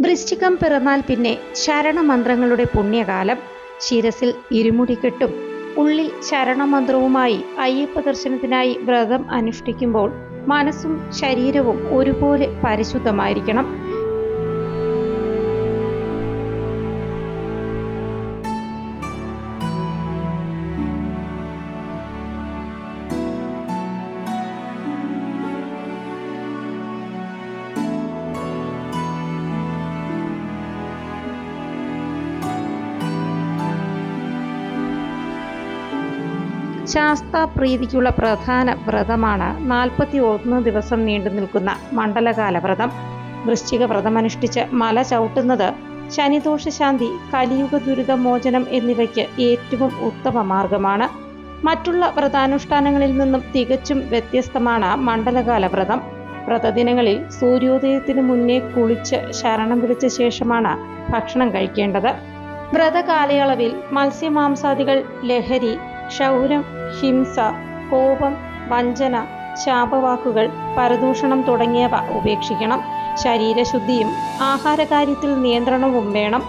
വൃശ്ചികം പിറന്നാൽ പിന്നെ ശരണമന്ത്രങ്ങളുടെ പുണ്യകാലം. ശിരസിൽ ഇരുമുടി കെട്ടും. ഉള്ളിൽ ശരണമന്ത്രവുമായി അയ്യപ്പ ദർശനത്തിനായി വ്രതം അനുഷ്ഠിക്കുമ്പോൾ മനസ്സും ശരീരവും ഒരുപോലെ പരിശുദ്ധമായിരിക്കണം. ശാസ്താപ്രീതിക്കുള്ള പ്രധാന വ്രതമാണ് നാൽപ്പത്തി ഒന്ന് ദിവസം നീണ്ടു നിൽക്കുന്ന മണ്ഡലകാല വ്രതം വൃശ്ചിക വ്രതമനുഷ്ഠിച്ച് മല ചവിട്ടുന്നത് ശനിദോഷ ശാന്തി കലിയുഗ ദുരിത മോചനം എന്നിവയ്ക്ക് ഏറ്റവും ഉത്തമ മാർഗമാണ്. മറ്റുള്ള വ്രതാനുഷ്ഠാനങ്ങളിൽ നിന്നും തികച്ചും വ്യത്യസ്തമാണ് മണ്ഡലകാല വ്രതം വ്രതദിനങ്ങളിൽ സൂര്യോദയത്തിന് മുന്നേ കുളിച്ച് ശരണം വിളിച്ച ശേഷമാണ് ഭക്ഷണം കഴിക്കേണ്ടത്. വ്രതകാലയളവിൽ മത്സ്യമാംസാദികൾ ലഹരി ക്ഷൗരം ഹിംസ കോപം വഞ്ചന ശാപവാക്കുകൾ പരദൂഷണം തുടങ്ങിയവ ഉപേക്ഷിക്കണം. ശരീരശുദ്ധിയും ആഹാരകാര്യത്തിൽ നിയന്ത്രണവും വേണം.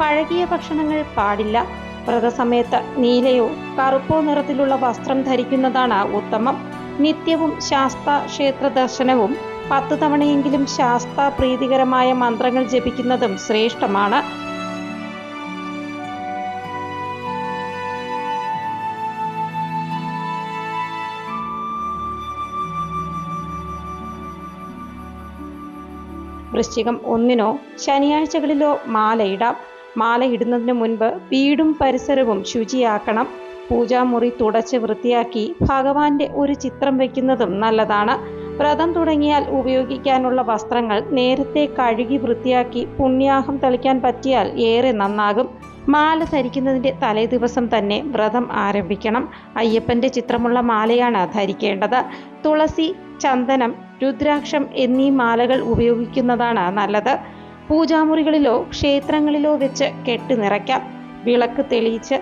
പഴകിയ ഭക്ഷണങ്ങൾ പാടില്ല. വ്രതസമയത്ത് നീലയോ കറുപ്പോ നിറത്തിലുള്ള വസ്ത്രം ധരിക്കുന്നതാണ് ഉത്തമം. നിത്യവും ശാസ്ത ക്ഷേത്ര ദർശനവും പത്ത് തവണയെങ്കിലും ശാസ്ത പ്രീതികരമായ മന്ത്രങ്ങൾ ജപിക്കുന്നതും ശ്രേഷ്ഠമാണ്. വൃശ്ചികം ഒന്നിനോ ശനിയാഴ്ചകളിലോ മാലയിടാം. മാലയിടുന്നതിന് മുൻപ് വീടും പരിസരവും ശുചിയാക്കണം. പൂജാമുറി തുടച്ച് വൃത്തിയാക്കി ഭഗവാന്റെ ഒരു ചിത്രം വയ്ക്കുന്നതും നല്ലതാണ്. വ്രതം തുടങ്ങിയാൽ ഉപയോഗിക്കാനുള്ള വസ്ത്രങ്ങൾ നേരത്തെ കഴുകി വൃത്തിയാക്കി പുണ്യാഹം തളിക്കാൻ പറ്റിയാൽ ഏറെ നന്നാകും. മാല ധരിക്കുന്നതിന്റെ തലേ ദിവസം തന്നെ വ്രതം ആരംഭിക്കണം. അയ്യപ്പന്റെ ചിത്രമുള്ള മാലയാണ് ധരിക്കേണ്ടത്. തുളസി ചന്ദനം രുദ്രാക്ഷം എന്നീ മാലകൾ ഉപയോഗിക്കുന്നതാണ് നല്ലത്. പൂജാമുറികളിലോ ക്ഷേത്രങ്ങളിലോ വെച്ച് കെട്ടി നിറയ്ക്കാം. വിളക്ക് തെളിയിച്ച്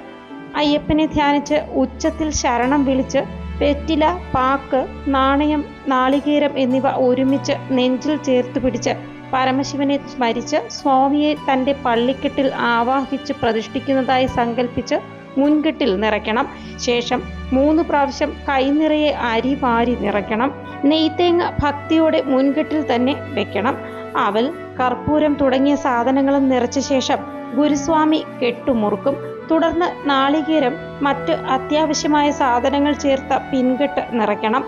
അയ്യപ്പനെ ധ്യാനിച്ച് ഉച്ചത്തിൽ ശരണം വിളിച്ച് പെറ്റില പാക്ക് നാണയം നാളികേരം എന്നിവ ഒരുമിച്ച് നെഞ്ചിൽ ചേർത്ത് പിടിച്ച് പരമശിവനെ സ്മരിച്ച് സ്വാമിയെ തന്റെ പള്ളിക്കെട്ടിൽ ആവാഹിച്ച് പ്രതിഷ്ഠിക്കുന്നതായി സങ്കല്പിച്ച് മുൻകെട്ടിൽ നിറയ്ക്കണം. ശേഷം മൂന്ന് പ്രാവശ്യം കൈനിറയെ അരി വാരി നിറയ്ക്കണം. നെയ്ത്തേങ്ങ ഭക്തിയോടെ മുൻകെട്ടിൽ തന്നെ വെക്കണം. അവൽ കർപ്പൂരം തുടങ്ങിയ സാധനങ്ങളും നിറച്ച ശേഷം ഗുരുസ്വാമി കെട്ടുമുറുക്കും. തുടർന്ന് നാളികേരം മറ്റ് അത്യാവശ്യമായ സാധനങ്ങൾ ചേർത്ത പിൻകെട്ട് നിറയ്ക്കണം.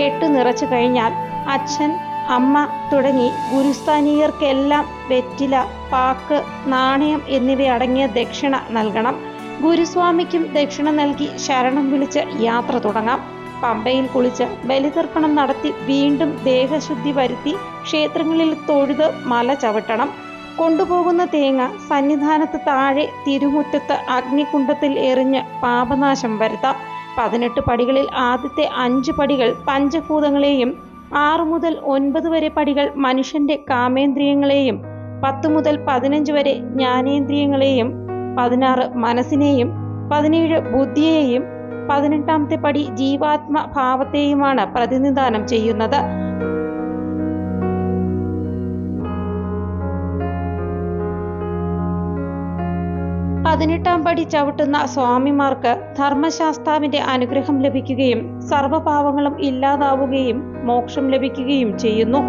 കെട്ട് നിറച്ചു കഴിഞ്ഞാൽ അച്ഛൻ അമ്മ തുടങ്ങി ഗുരുസ്ഥാനീയർക്കെല്ലാം വെറ്റില പാക്ക് നാണയം എന്നിവയടങ്ങിയ ദക്ഷിണ നൽകണം. ഗുരുസ്വാമിക്കും ദക്ഷിണ നൽകി ശരണം വിളിച്ച് യാത്ര തുടങ്ങാം. പമ്പയിൽ കുളിച്ച് ബലിതർപ്പണം നടത്തി വീണ്ടും ദേഹശുദ്ധി വരുത്തി ക്ഷേത്രങ്ങളിൽ തൊഴുത് മല ചവിട്ടണം. കൊണ്ടുപോകുന്ന തേങ്ങ സന്നിധാനത്ത് താഴെ തിരുമുറ്റത്ത് അഗ്നികുണ്ഡത്തിൽ എറിഞ്ഞ് പാപനാശം വരുത്താം. പതിനെട്ട് പടികളിൽ ആദ്യത്തെ അഞ്ച് പടികൾ പഞ്ചഭൂതങ്ങളെയും ആറ് മുതൽ ഒൻപത് വരെ പടികൾ മനുഷ്യന്റെ കാമേന്ദ്രിയങ്ങളെയും പത്ത് മുതൽ പതിനഞ്ച് വരെ ജ്ഞാനേന്ദ്രിയങ്ങളെയും പതിനാറ് മനസ്സിനെയും പതിനേഴ് ബുദ്ധിയെയും പതിനെട്ടാമത്തെ പടി ജീവാത്മ ഭാവത്തെയുമാണ് പ്രതിനിധാനം ചെയ്യുന്നത്. പതിനെട്ടാം പടി ചവിട്ടുന്ന സ്വാമിമാർക്ക് ധർമ്മശാസ്താവിന്റെ അനുഗ്രഹം ലഭിക്കുകയും സർവപാവങ്ങളും ഇല്ലാതാവുകയും മോക്ഷം ലഭിക്കുകയും ചെയ്യുന്നു.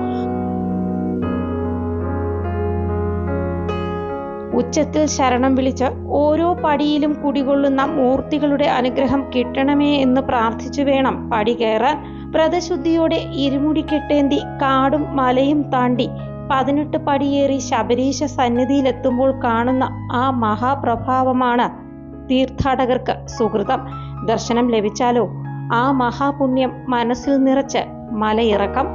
ഉച്ചത്തിൽ ശരണം വിളിച്ച് ഓരോ പടിയിലും കുടികൊള്ളുന്ന മൂർത്തികളുടെ അനുഗ്രഹം കിട്ടണമേ എന്ന് പ്രാർത്ഥിച്ചു വേണം. പടി കയറാൻ വ്രതശുദ്ധിയോടെ ഇരുമുടി കെട്ടേന്തി കാടും മലയും താണ്ടി പതിനെട്ട് പടിയേറി ശബരീശ സന്നിധിയിലെത്തുമ്പോൾ കാണുന്ന ആ മഹാപ്രഭാവമാണ് തീർത്ഥാടകർക്ക് സുഹൃതം. ദർശനം ലഭിച്ചാലോ? ആ മഹാപുണ്യം മനസ്സിൽ നിറച്ച് മലയിറക്കം